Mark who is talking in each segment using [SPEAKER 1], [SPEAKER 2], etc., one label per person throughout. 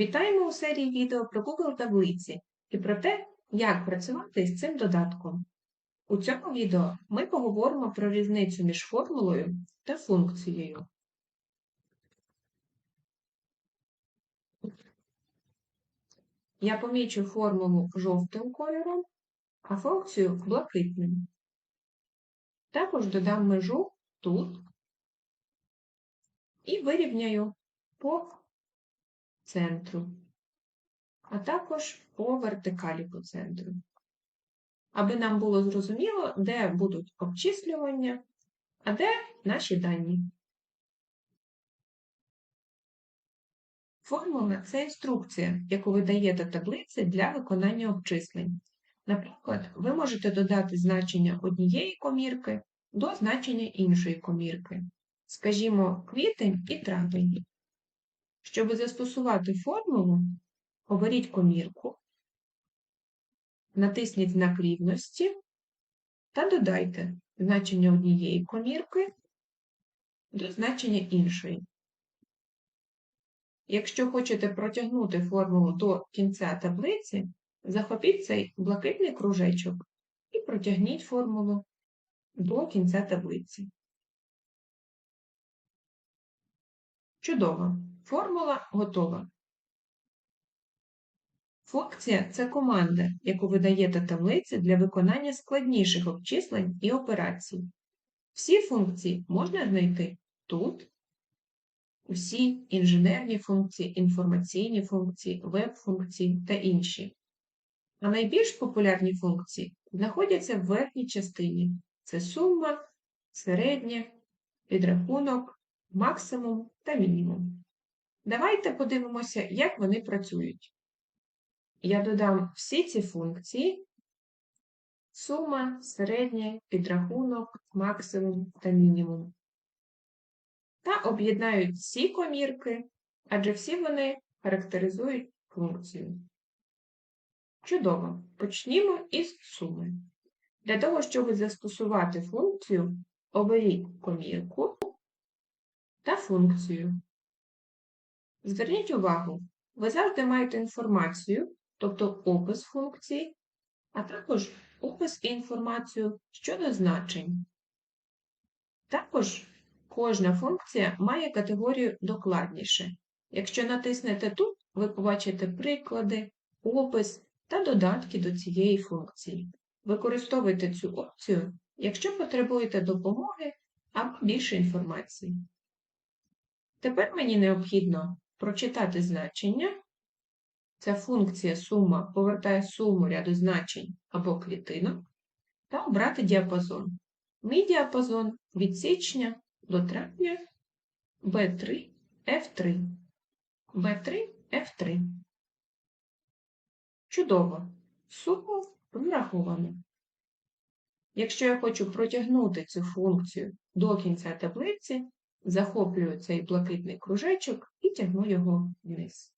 [SPEAKER 1] Вітаємо у серії відео про Google таблиці і про те, як працювати з цим додатком. У цьому відео ми поговоримо про різницю між формулою та функцією. Я помічу формулу жовтим кольором, а функцію блакитним. Також додам межу тут і вирівняю по центру, а також по вертикалі по центру. Аби нам було зрозуміло, де будуть обчислювання, а де наші дані. Формула це інструкція, яку ви даєте таблиці для виконання обчислень. Наприклад, ви можете додати значення однієї комірки до значення іншої комірки. Скажімо, квітень і травень. Щоб застосувати формулу, оберіть комірку, натисніть знак рівності та додайте значення однієї комірки до значення іншої. Якщо хочете протягнути формулу до кінця таблиці, захопіть цей блакитний кружечок і протягніть формулу до кінця таблиці. Чудово! Формула готова. Функція це команда, яку ви даєте таблиці для виконання складніших обчислень і операцій. Всі функції можна знайти тут. Всі інженерні функції, інформаційні функції, веб-функції та інші. А найбільш популярні функції знаходяться в верхній частині це сума, середнє, підрахунок, максимум та мінімум. Давайте подивимося, як вони працюють. Я додам всі ці функції: сума, середнє, підрахунок, максимум та мінімум. Та об'єднаю ці комірки, адже всі вони характеризують функцію. Чудово! Почнімо із суми. Для того, щоб застосувати функцію, оберіть комірку та функцію. Зверніть увагу, ви завжди маєте інформацію, тобто опис функції, а також опис і інформацію щодо значень. Також кожна функція має категорію докладніше. Якщо натиснете тут, ви побачите приклади, опис та додатки до цієї функції. Використовуйте цю опцію, якщо потребуєте допомоги або більше інформації. Тепер мені необхідно прочитати значення. Ця функція сума повертає суму ряду значень або клітинок, та обрати діапазон. Мій діапазон від січня до травня B3 F3. B3 F3. Чудово. Суму враховано. Якщо я хочу протягнути цю функцію до кінця таблиці, захоплюю цей блакитний кружечок і тягну його вниз.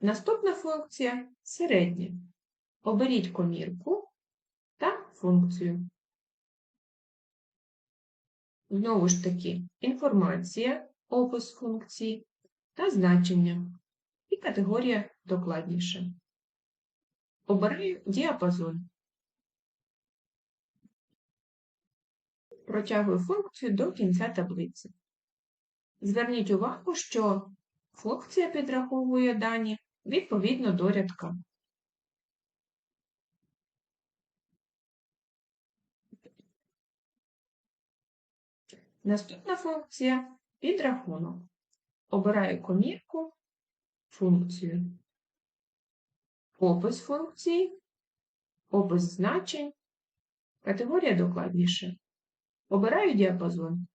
[SPEAKER 1] Наступна функція середня. Оберіть комірку та функцію. Знову ж таки, інформація, опис функції та значення і категорія докладніше. Обираю діапазон. Протягую функцію до кінця таблиці. Зверніть увагу, що функція підраховує дані відповідно до рядка. Наступна функція підрахунок. Обираю комірку, функцію, опис функції, опис значень, категорія докладніше. Обираю діапазон.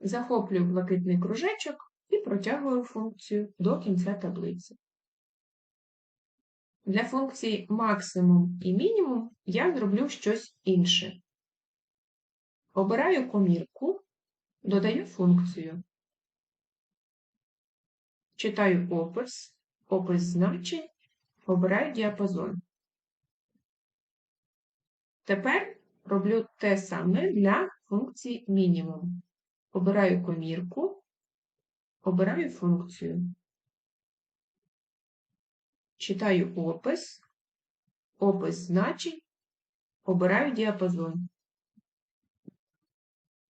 [SPEAKER 1] Захоплюю блакитний кружечок і протягую функцію до кінця таблиці. Для функцій максимум і мінімум я зроблю щось інше. Обираю комірку, додаю функцію. Читаю опис, опис значень, обираю діапазон. Тепер роблю те саме для функції мінімум. Обираю комірку, обираю функцію. Читаю опис, опис значень, обираю діапазон.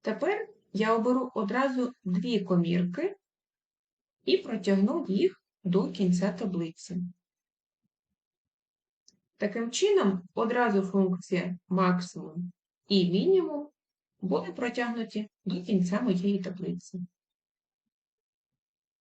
[SPEAKER 1] Тепер я оберу одразу дві комірки і протягну їх до кінця таблиці. Таким чином, одразу функції максимум і мінімум були протягнуті до кінця моєї таблиці.